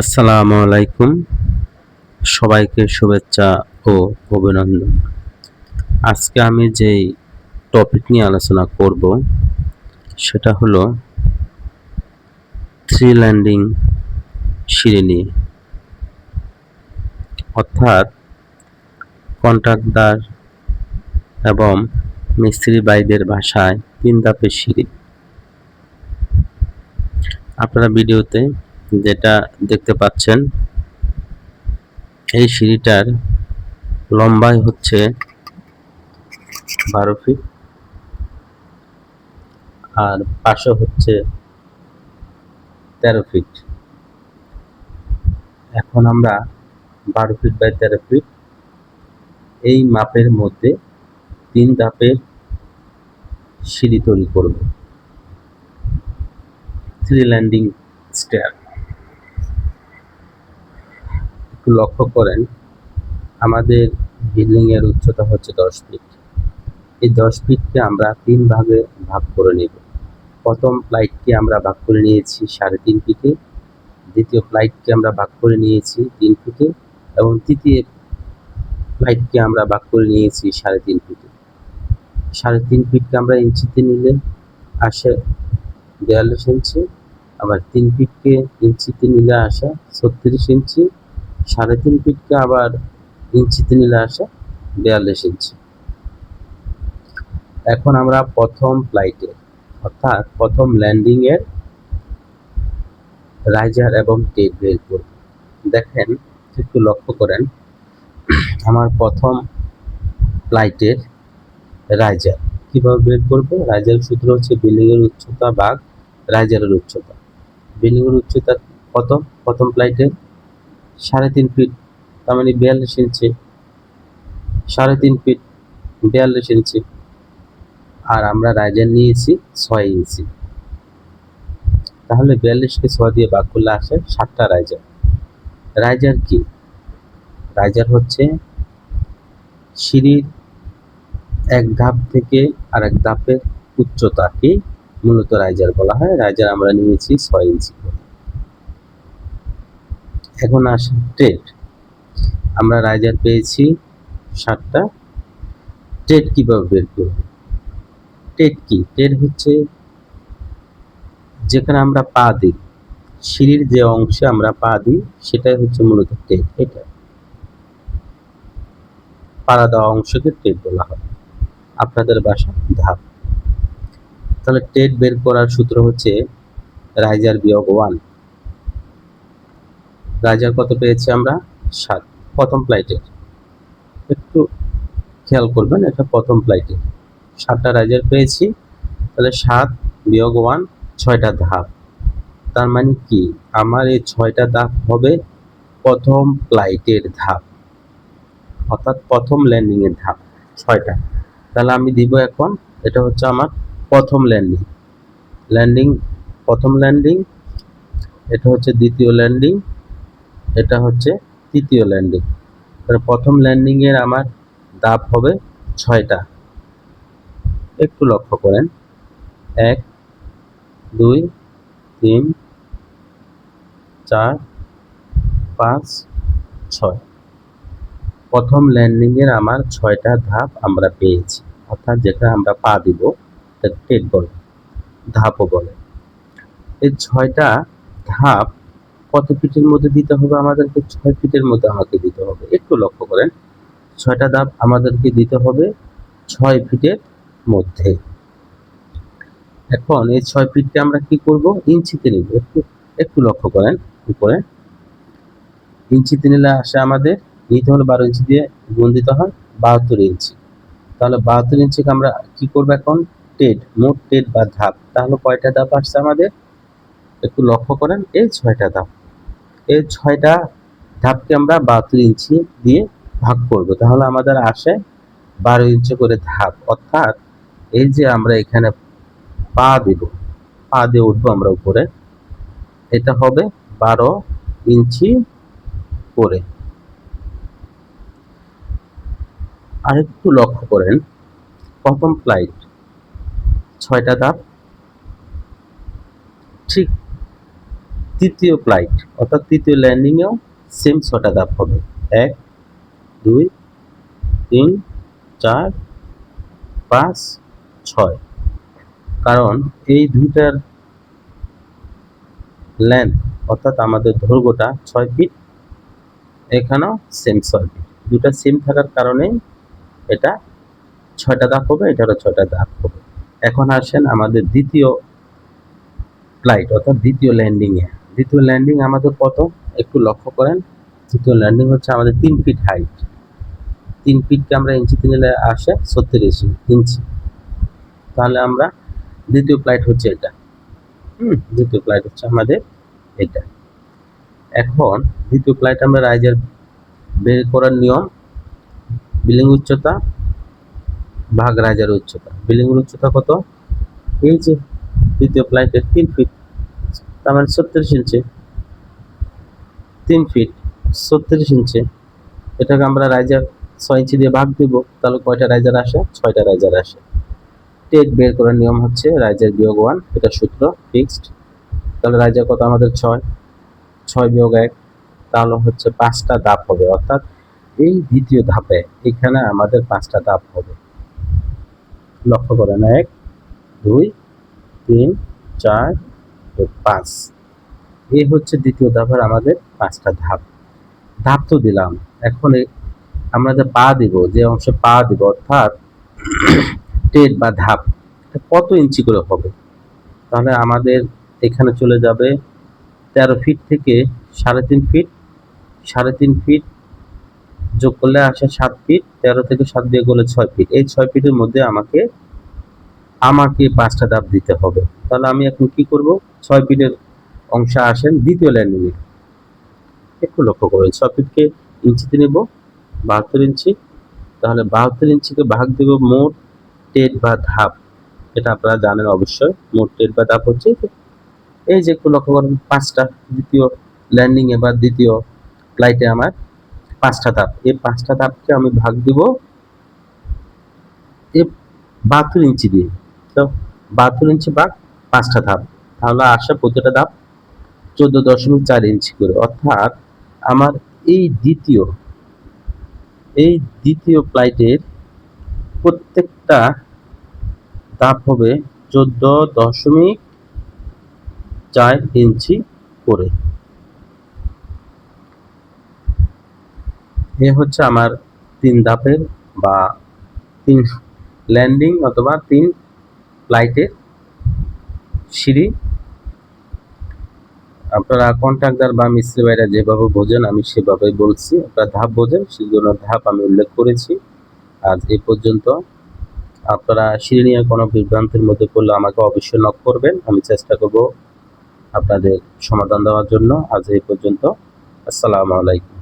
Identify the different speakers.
Speaker 1: আসসালামু আলাইকুম। সবাইকে শুভেচ্ছা ও অভিনন্দন। আজকে আমি যেই টপিক নিয়ে আলোচনা করব, সেটা হলো থ্রি ল্যান্ডিং সিঁড়ি নিয়ে। অর্থাৎ কন্ট্রাক্টদার এবং মিস্ত্রি বাইদের ভাষায় তিন ধাপের সিঁড়ি আপনারা ভিডিওতে যেটা দেখতে পাচ্ছেন, এই সিঁড়িটার লম্বাই হচ্ছে বারো ফিট আর পাশে হচ্ছে তেরো ফিট। এখন আমরা বারো ফিট বাই তেরো ফিট, এই মাপের মধ্যে তিন ধাপের সিঁড়ি তৈরি করব। থ্রি ল্যান্ডিং স্টেয়ার একটু লক্ষ্য করেন, আমাদের বিল্ডিং এর উচ্চতা হচ্ছে দশ ফিট এই দশ ফিটকে আমরা তিন ভাগে ভাগ করে নেব। প্রথম ফ্লাইটকে আমরা ভাগ করে নিয়েছি সাড়ে তিন ফিটে দ্বিতীয় ফ্লাইটকে আমরা ভাগ করে নিয়েছি তিন ফিটে এবং তৃতীয় ফ্লাইটকে আমরা ভাগ করে নিয়েছি সাড়ে তিন ফিটে সাড়ে তিন ফিটকে আমরা ইঞ্চিতে নিলে, আসে বিয়াল্লিশ ইঞ্চি আবার তিন ফিটকে ইঞ্চিতে নিলে আসে ছত্রিশ ইঞ্চি সাড়ে তিন ফিটকে আবার ইঞ্চিতে নিলে আসে, বিয়াল্লিশ ইঞ্চি। এখন আমরা প্রথম ফ্লাইটে অর্থাৎ প্রথম ল্যান্ডিং এর রাইজার এবং টেপ বের করব। দেখেন, একটু লক্ষ্য করেন, আমার প্রথম ফ্লাইটের রাইজার কীভাবে বের করব? রাইজার সূত্র হচ্ছে বিল্ডিং এর উচ্চতা ভাগ রাইজারের উচ্চতা। বিল্ডিং এর উচ্চতা কত প্রথম ফ্লাইটে সাড়ে তিন ফিট তার মানে বিয়াল্লিশ ইঞ্চি সাড়ে তিন ফিট বিয়াল্লিশ ইঞ্চি আর আমরা রাইজার নিয়েছি ছয় ইঞ্চি তাহলে বিয়াল্লিশকে ছয় দিয়ে ভাগ করলে আসে সাতটা রাইজার রাইজার কি? রাইজার হচ্ছে সিঁড়ির এক ধাপ থেকে আর এক ধাপের উচ্চতাকে মূলত রাইজার বলা হয়। রাইজার আমরা নিয়েছি ছয় ইঞ্চি করে এখন আসে। ট্রেড আমরা রাইজার পেয়েছি সাতটা। ট্রেড কীভাবে বের করব? ট্রেড কি? টেড হচ্ছে যেখানে আমরা পা দিই। সিঁড়ির যে অংশে আমরা পা দিই, সেটাই হচ্ছে মূলত টেড এটা। পাড়া দেওয়া অংশকে টেড বলা হয়। আপনাদের বাসা ধাপ। তাহলে টেড বের করার সূত্র হচ্ছে রাইজার বিয়োগ ওয়ান রাইজার কত পেয়েছি আমরা? সাত। প্রথম ফ্লাইটের একটু খেয়াল করবেন, এটা প্রথম ফ্লাইটের সাতটা রাইজার পেয়েছি, তাহলে সাত বিয়োগ ওয়ান ছয়টা ধাপ। তার মানে কি? আমার এই ছয়টা ধাপ হবে প্রথম ফ্লাইটের ধাপ। অর্থাৎ প্রথম ল্যান্ডিং এর ধাপ, ছয়টা। তাহলে আমি দিব এখন, এটা হচ্ছে আমার প্রথম ল্যান্ডিং ল্যান্ডিং প্রথম ল্যান্ডিং এটা হচ্ছে দ্বিতীয় ল্যান্ডিং এটা হচ্ছে তৃতীয় ল্যান্ডিং তাহলে প্রথম ল্যান্ডিং এর আমার ধাপ হবে ছয়টা। একটু লক্ষ্য করেন। এক, দুই, তিন, চার, পাঁচ, ছয়। প্রথম ল্যান্ডিং এর আমার ছয়টা ধাপ আমরা পেয়েছি। অর্থাৎ যেটা আমরা পা দিব টেট বলে, ধাপও বলে। এই ছয়টা ধাপ কত ফিটের মধ্যে দিতে হবে, আমাদেরকে ছয় ফিটের মধ্যে আমাকে দিতে হবে। একটু লক্ষ্য করেন, ছয়টা ধাপ আমাদেরকে দিতে হবে ছয় ফিটের মধ্যে। এখন এই ছয় ফিটকে আমরা কি করব? ইঞ্চিতে নিব। একটু একটু লক্ষ্য করেন উপরে ইঞ্চিতে নিলে আসে আমাদের, নিতে হলে বারো ইঞ্চি দিয়ে গুণ দিতে হয়, বাহাত্তর ইঞ্চি। তাহলে বাহাত্তর ইঞ্চিকে আমরা কি করব এখন? টেড মোট টেট বা ধাপ। তাহলে কয়টা ধাপ আসছে আমাদের? একটু লক্ষ্য করেন, এই ছয়টা ধাপ। এই ছয়টা ধাপকে আমরা বাহাত্তর ইঞ্চি দিয়ে ভাগ করব। তাহলে আমাদের আসে বারো ইঞ্চি করে ধাপ। অর্থাৎ এই যে আমরা এখানে পা দিব, পা দিয়ে উঠবো আমরা উপরে, এটা হবে বারো ইঞ্চি করে। আরেকটু লক্ষ্য করেন, প্রথম ফ্লাইট ছয়টা ধাপ, ঠিক তৃতীয় ফ্লাইট অর্থাৎ তৃতীয় ল্যান্ডিংয়েও সেম ছটা ধাপ হবে। এক, দুই, তিন, চার, পাঁচ, ছয়। কারণ এই দুইটার লেন্থ অর্থাৎ আমাদের দৈর্ঘ্যটা ছয় ফিট এখানেও সেম ছয় ফিট দুটা সেম থাকার কারণে এটা ছয়টা দাগ হবে, এটারও ছয়টা দাগ হবে। এখন আসেন আমাদের দ্বিতীয় ফ্লাইট অর্থাৎ দ্বিতীয় ল্যান্ডিংয়ে দ্বিতীয় ল্যান্ডিং আমাদের কত? একটু লক্ষ্য করেন। দ্বিতীয় ল্যান্ডিং হচ্ছে আমাদের তিন ফিট হাইট তিন ফিটকে আমরা ইঞ্চিতে নিলে আসে ছত্রিশ ইঞ্চি। তাহলে আমরা দ্বিতীয় ফ্লাইট হচ্ছে এটা। হুম, দ্বিতীয় ফ্লাইট হচ্ছে আমাদের এটা। এখন দ্বিতীয় ফ্লাইট আমরা রাইজার বের করার নিয়ম, বিলিং উচ্চতা, ভাগ রাইজার উচ্চতা। বিলিং উচ্চতা কত? এই যে, দ্বিতীয় ফ্লাইটের তিন ফিট তার মানে ছত্রিশ ইঞ্চি। তিন ফিট ছত্রিশ ইঞ্চি। এটাকে আমরা রাইজার ছয় ইঞ্চি দিয়ে ভাগ দিব, তাহলে কয়টা রাইজার আসে? ছয়টা রাইজার আসে। টেক বের করার নিয়ম হচ্ছে রাইজার বিয়োগ ওয়ান এটা সূত্র ফিক্সড তাহলে রাইজার কত? আমাদের ছয়। ছয় বিয়োগ এক, তাহলে হচ্ছে পাঁচটা ধাপ হবে। অর্থাৎ এই দ্বিতীয় ধাপে এখানে আমাদের পাঁচটা ধাপ হবে। লক্ষ্য করেন, এক, দুই, তিন, চার ও পাঁচ। এই হচ্ছে দ্বিতীয় ধাপের আমাদের পাঁচটা ধাপ। ধাপ তো দিলাম। এখন এ- আমরা যে পা দিব, যে অংশে পা দিব, অর্থাৎ টেট বা ধাপ কত ইঞ্চি করে হবে? তাহলে আমাদের এখানে চলে যাবে তেরো ফিট থেকে সাড়ে তিন ফিট। সাড়ে তিন ফিট যোগ করলে আসে সাত ফিট। তেরো থেকে সাত দিয়ে করলে ছয় ফিট। এই ছয় ফিটের মধ্যে আমাকে আমাকে পাঁচটা ধাপ দিতে হবে। তাহলে আমি এখন কি করব? ছয় ফিটের অংশ আসেন, দ্বিতীয় ল্যান্ডিংয়ে একটু লক্ষ্য করবেন, ছয় ফিটকে ইঞ্চিতে নেব, বাহাত্তর ইঞ্চি। তাহলে বাহাত্তর ইঞ্চিকে ভাগ দেব মোট টেট বা ধাপ। এটা আপনারা জানেন অবশ্যই, মোট টেট বা ধাপ হচ্ছে এই যে। একটু লক্ষ্য করেন, পাঁচটা দ্বিতীয় ল্যান্ডিংয়ে বা দ্বিতীয় ফ্লাইটে আমার পাঁচটা ধাপ। এই পাঁচটা ধাপকে আমি ভাগ দিব এ বাহাত্তর ইঞ্চি দিয়ে। বাহাত্তর ইঞ্চি ভাগ পাঁচটা ধাপ। তাহলে আসে প্রতিটা ধাপ চোদ্দ দশমিক চার ইঞ্চি করে। অর্থাৎ আমার এই দ্বিতীয় এই দ্বিতীয় ফ্লাইটের প্রত্যেকটা ধাপ হবে চোদ্দ দশমিক চার ইঞ্চি করে। এ হচ্ছে আমার তিন ধাপের বা তিন ল্যান্ডিং অথবা তিন ফ্লাইটের সিঁড়ি। আপনারা কন্ট্রাক্টর বা মিস্ত্রি ভাইরা যেভাবে বোঝেন, আমি সেভাবে বলছি। আপনারা ধাপ বোঝেন সেই জন্য ধাপ আমি উল্লেখ করেছি। আজ এই পর্যন্ত আপনারা সিঁড়ি নিয়ে কোনো বিভ্রান্তির মধ্যে পড়লে আমাকে অবশ্যই নক করবেন। আমি চেষ্টা করব আপনাদের সমাধান দেওয়ার জন্য। আজ এই পর্যন্ত। আসসালামু আলাইকুম।